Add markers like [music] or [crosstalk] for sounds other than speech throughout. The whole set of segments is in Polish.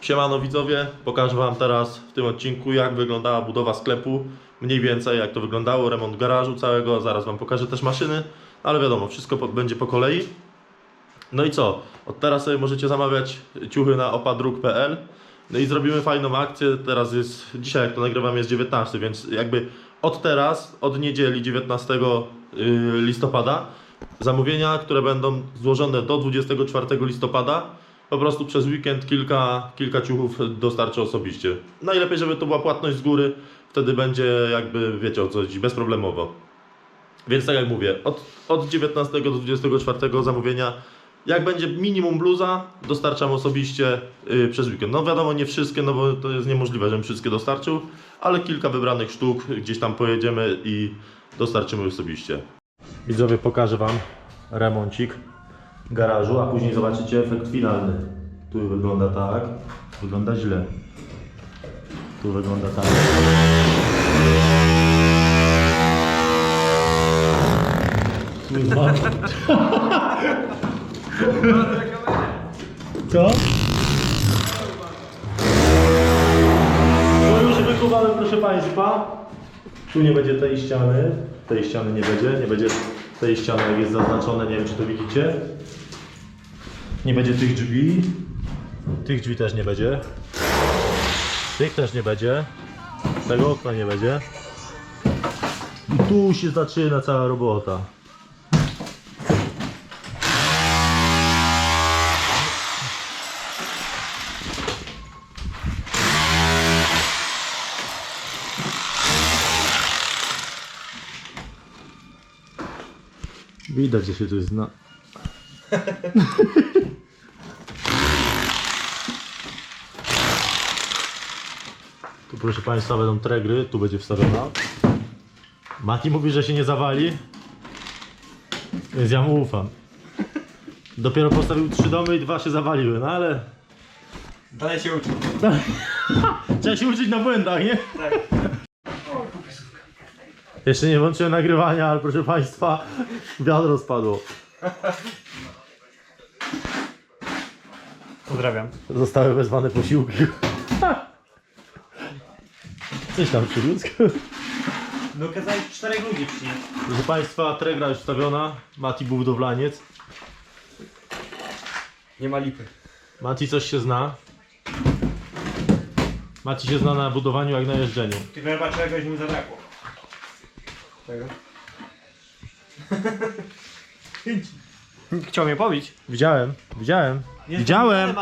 Siemano widzowie, pokażę Wam teraz w tym odcinku jak wyglądała budowa sklepu, mniej więcej jak to wyglądało, remont garażu całego, zaraz Wam pokażę też maszyny, ale wiadomo, wszystko po, będzie po kolei. No i co, od teraz sobie możecie zamawiać ciuchy na opadruk.pl no i zrobimy fajną akcję, teraz jest, dzisiaj jak to nagrywam jest 19, więc jakby od teraz, od niedzieli 19 y, listopada zamówienia, które będą złożone do 24 listopada po prostu przez weekend kilka, kilka ciuchów dostarczę osobiście. Najlepiej, żeby to była płatność z góry, wtedy będzie jakby, wiecie o co bezproblemowo. Więc tak jak mówię, od, od 19 do 24 zamówienia, jak będzie minimum bluza, dostarczam osobiście y, przez weekend. No wiadomo, nie wszystkie, no bo to jest niemożliwe, żebym wszystkie dostarczył, ale kilka wybranych sztuk gdzieś tam pojedziemy i dostarczymy osobiście. Widzowie, pokażę Wam remoncik garażu, a później zobaczycie efekt finalny. Tu wygląda tak, wygląda źle. Tu wygląda tak. Kurwa. Co? To już wykuwałem, proszę Państwa. Tu nie będzie tej ściany. Tej ściany nie będzie. Nie będzie tej ściany, jak jest zaznaczone. Nie wiem, czy to widzicie. Nie będzie tych drzwi. Tych drzwi też nie będzie. Tych też nie będzie. Tego okna nie będzie. I tu się zaczyna cała robota. Widać, że się tu zna. [laughs] Tu proszę Państwa będą tregry, tu będzie wstawiona. Mati mówi, że się nie zawali. Więc ja mu ufam. Dopiero postawił trzy domy i dwa się zawaliły, no ale Dalej się uczy. [laughs] trzeba się uczyć na błędach, nie? Tak. Jeszcze nie włączyłem nagrywania, ale proszę Państwa, wiadro spadło. Pozdrawiam. Zostały wezwane posiłki. Coś tam przy ludzku. No kazałeś czterech ludzi przynieść. Proszę Państwa, tregra już wstawiona. Mati był budowlaniec. Nie ma lipy. Mati coś się zna. Mati się zna na budowaniu jak na jeżdżeniu. Tylko chyba czegoś mi zabrakło. Czego? [laughs] Chciał mnie pobić. Widziałem, widziałem. Widziałem!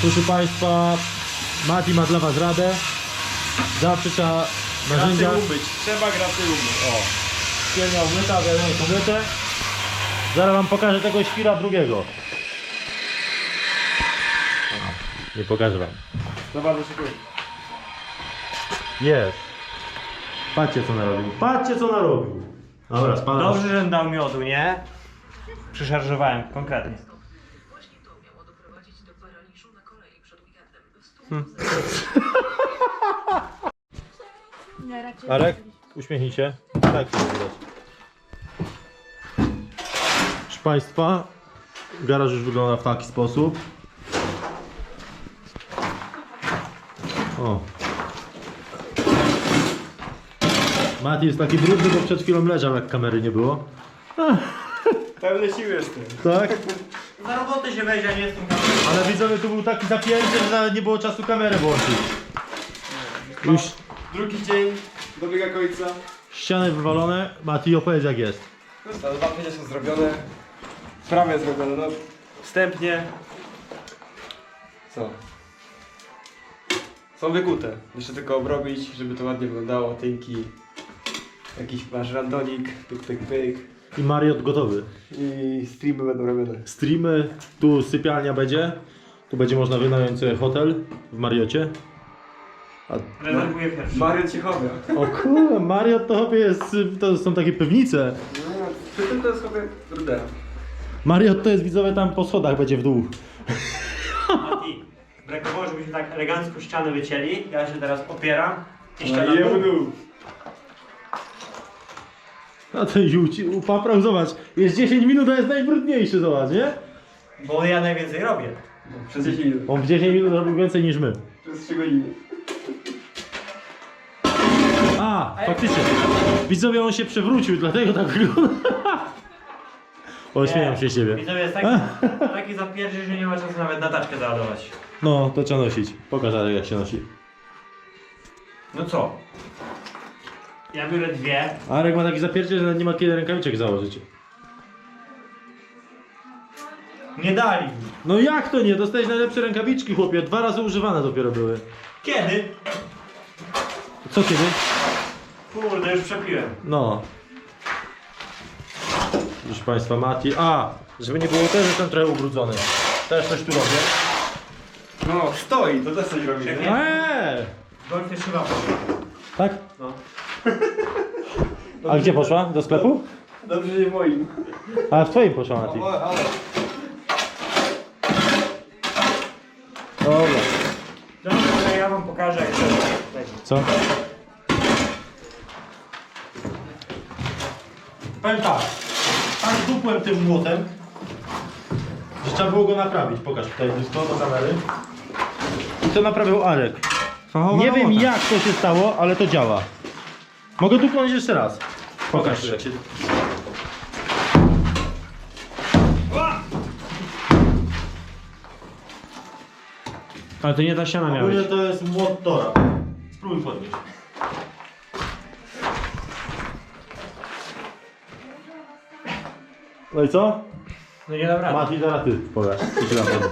Proszę Państwa, Mati ma dla Was radę. Zawsze trzeba narzędzia... umyć. Trzeba graty umyć. O, świernia umyta, wiadomo, umyte. Zaraz Wam pokażę tego świra drugiego. Nie pokażę Wam. Zobacz, szykuj. Jest. Patrzcie co narobił. Patrzcie co narobił. Dobra. Dobrze, że dał miodu, nie? Przyszarżowałem konkretnie. Właśnie to miało doprowadzić do paraliżu na kolei przed weekendem. W stu Nie, raczej Arek, uśmiechnij się. Tak to widać. Proszę Państwa, garaż już wygląda w taki sposób. O. Mati jest taki brudny, bo przed chwilą leżał, jak kamery nie było. Pełne siły jestem. Tak? Na robotę się weź, a nie jestem kamerą. Ale widzowie, tu był taki zapięty, że nawet nie było czasu kamerę włączyć. Już Drugi dzień dobiega końca. ściany wywalone. Mati, opowiedz jak jest. Co, dwa pięcie są zrobione. Prawie zrobione, no wstępnie. Co? Są wykute. Jeszcze tylko obrobić, żeby to ładnie wyglądało. Tynki. Jakiś masz randonik, pyk, pyk, pyk. I Mariot gotowy. I streamy będą robione. Streamy, tu sypialnia będzie. Tu będzie można wynająć sobie hotel w Mariocie. A, Rezerwuję pierwszy. Mario Ciechowia. o kurde, Mariot to chyba jest, to są takie pewnice. No, przy tym to jest sobie Rudera. Mariot to jest widzowie tam po schodach będzie w dół. Mati, brakowało, żebyśmy tak elegancko ścianę wycięli. Ja się teraz opieram. I No ściana jemu dół. A ten ziółci, upaprał, zobacz. Jest 10 minut, a jest najbrudniejszy, zobacz, nie? Bo ja najwięcej robię. Przez 10 minut. On w 10 minut robił więcej niż my. Przez 3 godziny. A, faktycznie. Widzowie, on się przewrócił, dlatego tak. [laughs] O, śmieją się z siebie. Widzowie jest taki, [laughs] taki zapierdziel, że nie ma czasu nawet na taczkę załadować. No, to trzeba nosić. Pokaż, jak się nosi. No co? Ja biorę dwie. Arek ma taki zapierdziel, że nawet nie ma kiedy rękawiczek założyć. Nie dali. No jak to nie? Dostałeś najlepsze rękawiczki, chłopie. Dwa razy używane dopiero były. Kiedy? Co kiedy? Kurde, już przepiłem. No. Proszę Państwa, Mati. A, żeby nie było też, jestem trochę ubrudzony. Też coś tu robię. No, stoi, to też coś robi. Czekaj. Eee! Golf jest chyba Tak? No. A gdzie poszła? Do sklepu? Dobrze, nie w moim. A w twoim poszła, Mati. Dobra. Dobra, ja wam pokażę jak to. Co? Powiem tak. Tak dupłem tym młotem, że trzeba było go naprawić. Pokaż tutaj blisko do kamery. I to naprawił Arek. Nie wiem jak to się stało, ale to działa. Mogę dupnąć jeszcze raz. Pokaż się... Ale to nie ta ściana miała Ogólnie być. to jest młot Tora. Spróbuj podnieść. No i co? No nie dobra. Mati, teraz ty pokaż. Co na pewno.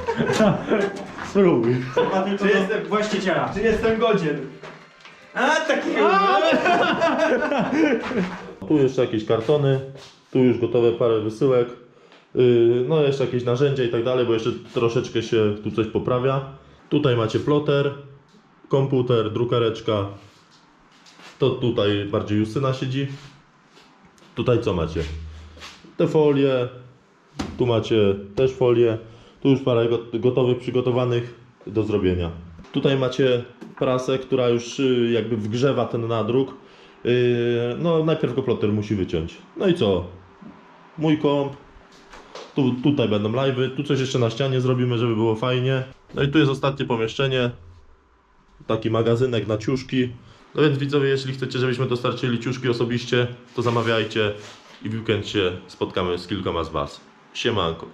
[laughs] Spróbuj. Ma tylko Czy do jestem- właściciela. Czy jestem godzien? A, takiego. [laughs] Tu jeszcze jakieś kartony, tu już gotowe parę wysyłek, yy, no jeszcze jakieś narzędzia i tak dalej, bo jeszcze troszeczkę się tu coś poprawia. Tutaj macie ploter, komputer, drukareczka, to tutaj bardziej Justyna siedzi. Tutaj co macie? Te folie, tu macie też folie, tu już parę got- gotowych, przygotowanych do zrobienia. Tutaj macie prasę, która już y, jakby wgrzewa ten nadruk. Yy, no najpierw go musi wyciąć. No i co? Mój komp. Tu, tutaj będą live'y. Tu coś jeszcze na ścianie zrobimy, żeby było fajnie. No i tu jest ostatnie pomieszczenie. Taki magazynek na ciuszki. No więc widzowie, jeśli chcecie, żebyśmy dostarczyli ciuszki osobiście, to zamawiajcie i w weekend się spotkamy z kilkoma z Was. Siemanko.